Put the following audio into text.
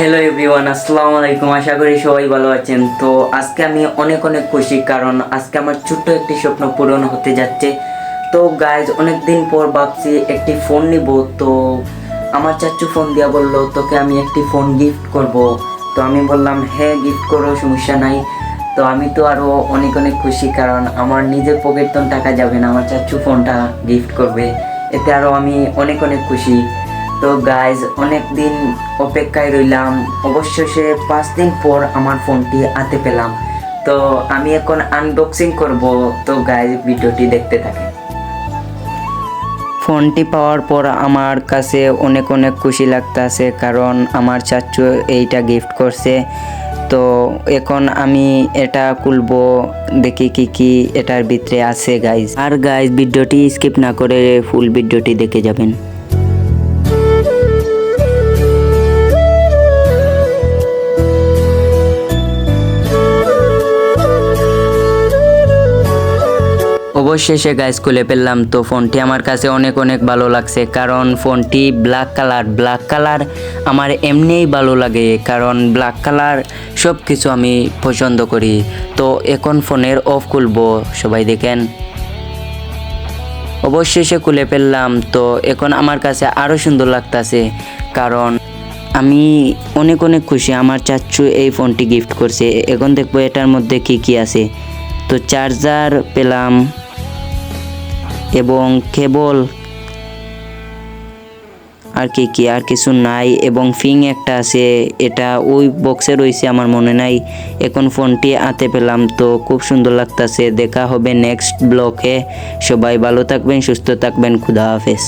Hello everyone আসসালামু আলাইকুম। আশা করি সবাই ভালো আছেন। তো আজকে আমি অনেক অনেক খুশি কারণ আজকে আমার ছোট্ট একটি স্বপ্ন পূরণ হতে যাচ্ছে। তো গাইজ অনেক দিন পর ভাবছি একটি ফোন নিব। তো আমার চাচু ফোন দিয়া বলল, তোকে আমি একটি ফোন গিফট করব। তো আমি বললাম হ্যাঁ গিফট করো, সমস্যা নাই। তো আমি তো আরও অনেক অনেক খুশি কারণ আমার নিজের পকেট তো টাকা যাবে না, আমার চাচু ফোনটা গিফট করবে। এতে আরও আমি অনেক অনেক খুশি। তো গাইজ অনেক দিন অপেক্ষায় রইলাম। অবশেষে পাঁচ দিন পর আমার ফোনটি হাতে পেলাম। তো আমি এখন আনবক্সিং করব। তো গাইজ ভিডিওটি দেখতে থাকে ফোনটি পাওয়ার পর আমার কাছে অনেক অনেক খুশি লাগতেছে, কারণ আমার চাচু এইটা গিফট করছে। তো এখন আমি এটা খুলবো, দেখি কি কি এটার ভিতরে আছে গাইজ আর গাইজ ভিডিওটি স্কিপ না করে ফুল ভিডিওটি দেখে যাবেন। অবশেষে গাইজ খুলে ফেললাম। তো ফোনটি আমার কাছে অনেক অনেক ভালো লাগছে, কারণ ফোনটি ব্ল্যাক কালার ব্ল্যাক কালার আমার এমনিই ভালো লাগে, কারণ ব্ল্যাক কালার সব কিছু আমি পছন্দ করি। তো এখন ফোনের অফ খুলবো, সবাই দেখেন। অবশেষে খুলে ফেললাম, তো এখন আমার কাছে আরও সুন্দর লাগতাছে, কারণ আমি অনেক অনেক খুশি আমার চাচ্চু এই ফোনটি গিফট করছে। এখন দেখব এটার মধ্যে কি কি আছে। তো চার্জার পেলাম। এবং কেবল আর কি কি, আর কিছু নাই এবং ফিং একটা আছে, এটা ওই বক্সে রয়েছে আমার মনে নাই। এখন ফোনটি হাতে পেলাম তো খুব সুন্দর লাগতেছে। দেখা হবে নেক্সট ব্লকে সবাই ভালো থাকবেন, সুস্থ থাকবেন, খুদা হাফেজ।